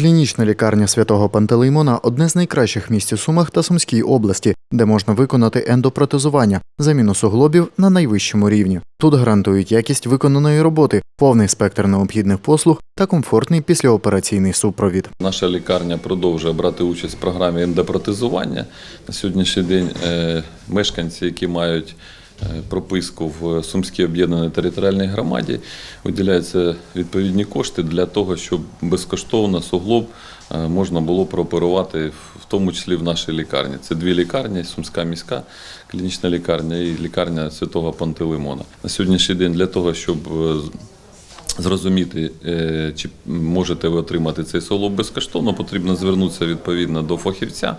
Клінічна лікарня святого Пантелеймона одне з найкращих місць у Сумах та Сумській області, де можна виконати ендопротезування, заміну суглобів на найвищому рівні. Тут гарантують якість виконаної роботи, повний спектр необхідних послуг та комфортний післяопераційний супровід. Наша лікарня продовжує брати участь в програмі ендопротезування. На сьогоднішній день е, мешканці, які мають прописку в Сумській об'єднаній територіальній громаді, виділяються відповідні кошти для того, щоб безкоштовно суглоб е, можна було прооперувати, в тому числі в нашій лікарні. Це дві лікарні: Сумська міська клінічна лікарня і лікарня Святого Пантелеймона. На сьогоднішній день для того, щоб е, зрозуміти, е, чи можете ви отримати цей суглоб безкоштовно, потрібно звернутися відповідно до фахівця,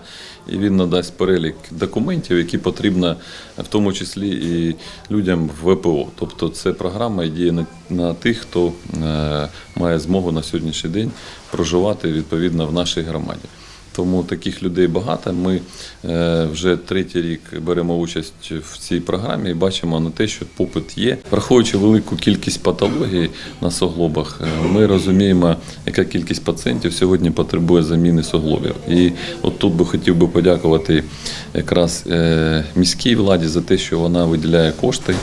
і він надасть перелік документів, які потрібно в тому числі і людям в ВПО. Тобто це програма діє на, на тих, хто е, має змогу на сьогоднішній день проживати відповідно в нашій громаді. Тому таких людей багато. Ми е, вже третій рік беремо участь в цій програмі і бачимо на те, що попит є. Враховуючи велику кількість патологій на суглобах, е, ми розуміємо, яка кількість пацієнтів сьогодні потребує заміни суглобів. І от тут би хотів би подякувати якраз е, міській владі за те, що вона виділяє кошти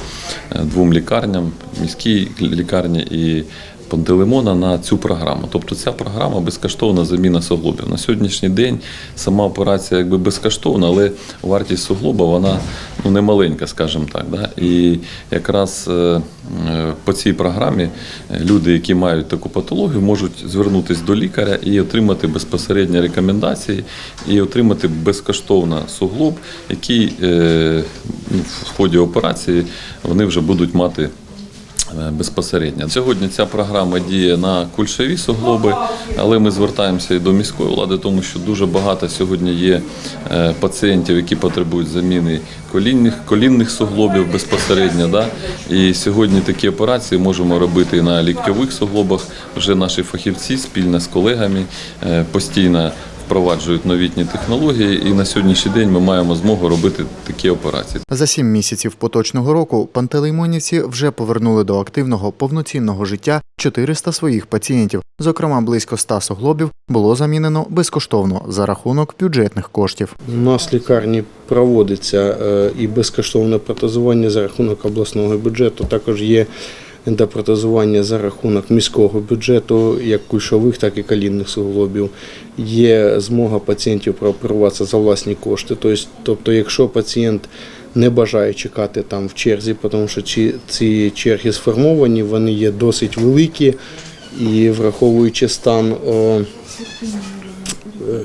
двом лікарням, міській лікарні і Пантелеймона на цю програму. Тобто ця програма безкоштовна заміна суглобів. На сьогоднішній день сама операція якби безкоштовна, але вартість суглоба вона ну, не маленька, скажімо так. Да? І якраз е, е, по цій програмі люди, які мають таку патологію, можуть звернутися до лікаря і отримати безпосередні рекомендації, і отримати безкоштовно суглоб, який е, ну, в ході операції вони вже будуть мати. Е, Безпосередньо сьогодні ця програма діє на кульшові суглоби, але ми звертаємося і до міської влади, тому що дуже багато сьогодні є е, пацієнтів, які потребують заміни колінних колінних суглобів безпосередньо. Да? І сьогодні такі операції можемо робити на ліктьових суглобах. Вже наші фахівці спільно з колегами е, постійно впроваджують новітні технології, і на сьогоднішній день ми маємо змогу робити такі операції. За сім місяців поточного року пантелеймонівці вже повернули до активного повноцінного життя 400 своїх пацієнтів. Зокрема, близько 100 суглобів було замінено безкоштовно за рахунок бюджетних коштів. У нас в лікарні проводиться е, і безкоштовне протезування за рахунок обласного бюджету. Також є ендопротезування за рахунок міського бюджету, як кульшових, так і колінних суглобів. Є змога пацієнтів прооперуватися за власні кошти. Тобто, якщо пацієнт не бажає чекати там в черзі, тому що ці, ці черги сформовані, вони є досить великі і враховуючи стан.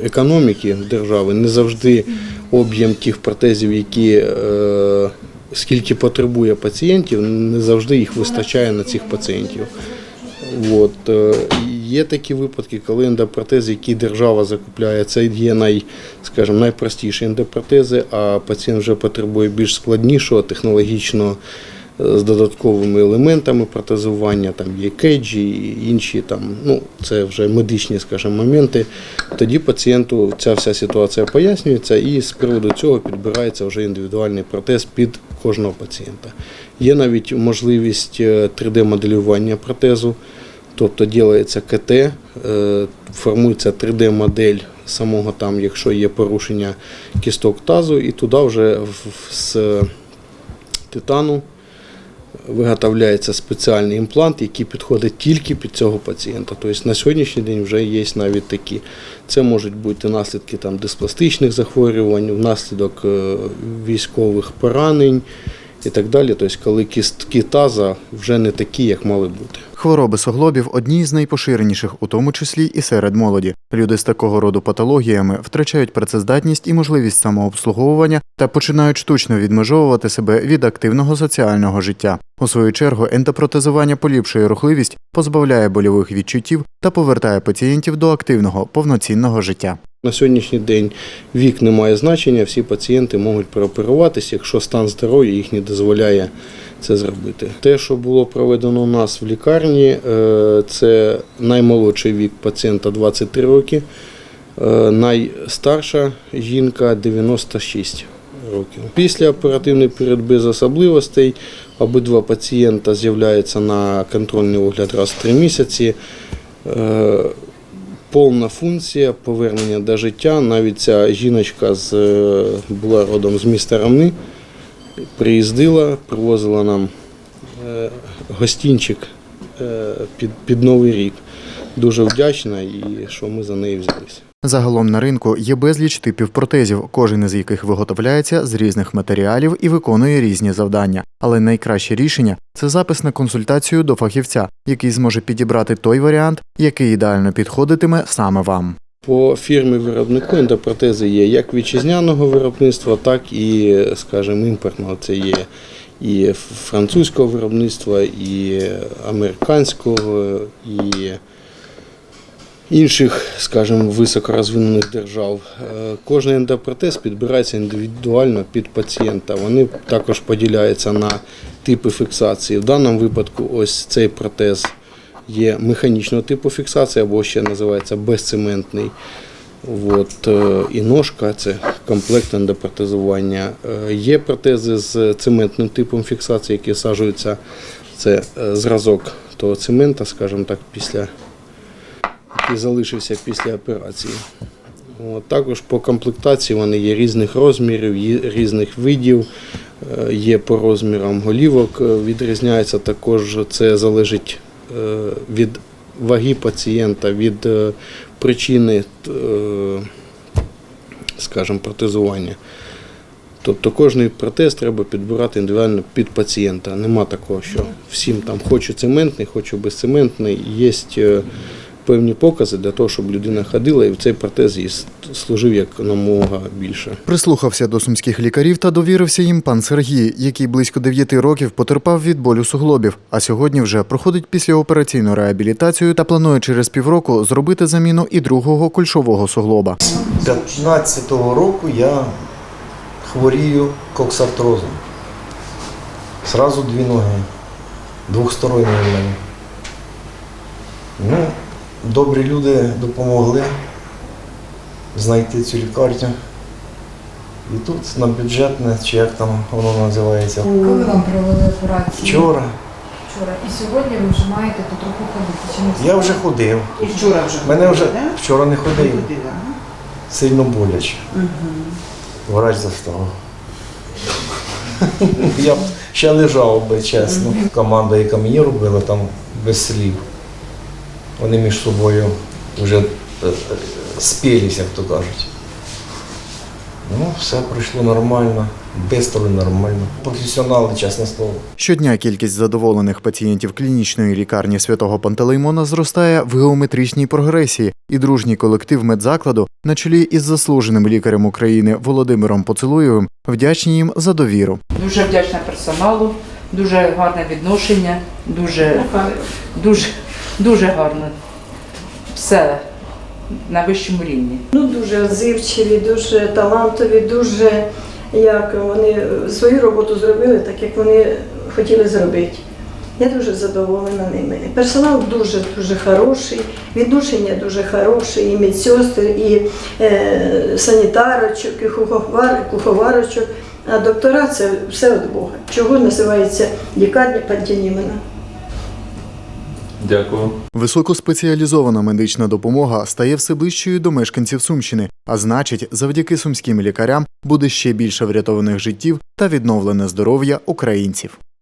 економіки держави не завжди об'єм тих протезів, які е, скільки потребує пацієнтів, не завжди їх вистачає на цих пацієнтів. От. е, Є такі випадки, коли ендопротези, які держава закупляє, це є най, скажімо, найпростіші ендопротези, а пацієнт вже потребує більш складнішого, технологічного е, з додатковими елементами протезування, там є кейджі і інші там, ну, це вже медичні, скажімо, моменти. Тоді пацієнту ця вся ситуація пояснюється і з приводу цього підбирається вже індивідуальний протез під кожного пацієнта. Є навіть можливість 3D-моделювання протезу. Тобто ділається КТ, е, формується 3D-модель самого там, якщо є порушення кісток тазу, і туди вже з титану виготовляється спеціальний імплант, який підходить тільки під цього пацієнта. Тобто на сьогоднішній день вже є навіть такі. Це можуть бути наслідки там, диспластичних захворювань, внаслідок е, військових поранень і так далі. Тобто, коли кістки таза вже не такі, як мали бути. Хвороби суглобів одні з найпоширеніших, у тому числі і серед молоді. Люди з такого роду патологіями втрачають працездатність і можливість самообслуговування та починають штучно відмежовувати себе від активного соціального життя. У свою чергу ендопротезування поліпшує рухливість, позбавляє больових відчуттів та повертає пацієнтів до активного повноцінного життя. На сьогоднішній день вік не має значення, всі пацієнти можуть прооперуватися, якщо стан здоров'я їх не дозволяє це зробити. Те, що було проведено у нас в лікарні, е, це наймолодший вік пацієнта 23 роки, е, найстарша жінка 96 років. Після оперативний період без особливостей обидва пацієнта з'являються на контрольний огляд раз в три місяці. Е, повна функція повернення до життя. Навіть ця жіночка з, була родом з міста Равни, приїздила, привозила нам е, гостінчик е, під, під Новий рік. Дуже вдячна і що ми за неї взялися. Загалом на ринку є безліч типів протезів, кожен із яких виготовляється з різних матеріалів і виконує різні завдання. Але найкраще рішення це запис на консультацію до фахівця, який зможе підібрати той варіант, який ідеально підходитиме саме вам. По фірмі виробнику ендопротези є як вітчизняного виробництва, так і, скажімо, імпортного. Це є і французького виробництва, і американського, і інших, скажімо, високорозвинених держав. Е, Кожний ендопротез підбирається індивідуально під пацієнта. Вони також поділяються на типи фіксації. В даному випадку ось цей протез є механічного типу фіксації, або ще називається безцементний. От, е, і ножка це комплект ендопротезування. Е, Є протези з цементним типом фіксації, які саджуються. Це е, зразок того цемента, скажімо так, після, який залишився після операції. От, також по комплектації вони є різних розмірів, є різних видів, є по розмірам голівок, відрізняється також, це залежить від ваги пацієнта, від е, причини, е, скажімо, протезування. Тобто кожний протез треба підбирати індивідуально під пацієнта. Нема такого, що всім там хочу цементний, хочу безцементний. Є е, певні покази для того, щоб людина ходила і в цей протез їй служив як намога більше. Прислухався до сумських лікарів та довірився їм пан Сергій, який близько 9 років потерпав від болю суглобів, а сьогодні вже проходить післяопераційну реабілітацію та планує через півроку зробити заміну і другого кульшового суглоба. 15-го року я хворію коксартрозом. Сразу дві ноги. Двохсторонні в мене. Ну, добрі люди допомогли знайти цю лікарню. І тут на бюджетне, чи як там воно називається. Коли вам провели операцію? Вчора Вчора. І сьогодні ви вже маєте потроху ходити. Чи не я вже ходив. І вчора вже Мене вже ходили, вчора не да? ходив. Ходили, ага. Сильно боляче. Врач заставив. Я б ще лежав би, чесно. Команда, яка мені робила, там без слів. Вони між собою вже е, е, спілися, як то кажуть. Ну, все пройшло нормально, і нормально. Професіонали, чесне слово. Щодня кількість задоволених пацієнтів клінічної лікарні святого Пантелеймона зростає в геометричній прогресії, і дружній колектив медзакладу на чолі із заслуженим лікарем України Володимиром Поцелуєвим вдячні їм за довіру. Дуже вдячна персоналу, дуже гарне відношення, дуже, дуже, дуже гарно. Все на вищому рівні. Ну, дуже озивчиві, дуже талантові, дуже як вони свою роботу зробили, так як вони хотіли зробити. Я дуже задоволена ними. Персонал дуже дуже хороший, відношення дуже хороше, і медсестри, і е, санітарочок, і куховар, куховарочок. А доктора це все від Бога. Чого називається лікарня Пантінімена. Дякую. Високоспеціалізована медична допомога стає все ближчою до мешканців Сумщини, а значить, завдяки сумським лікарям буде ще більше врятованих життів та відновлене здоров'я українців.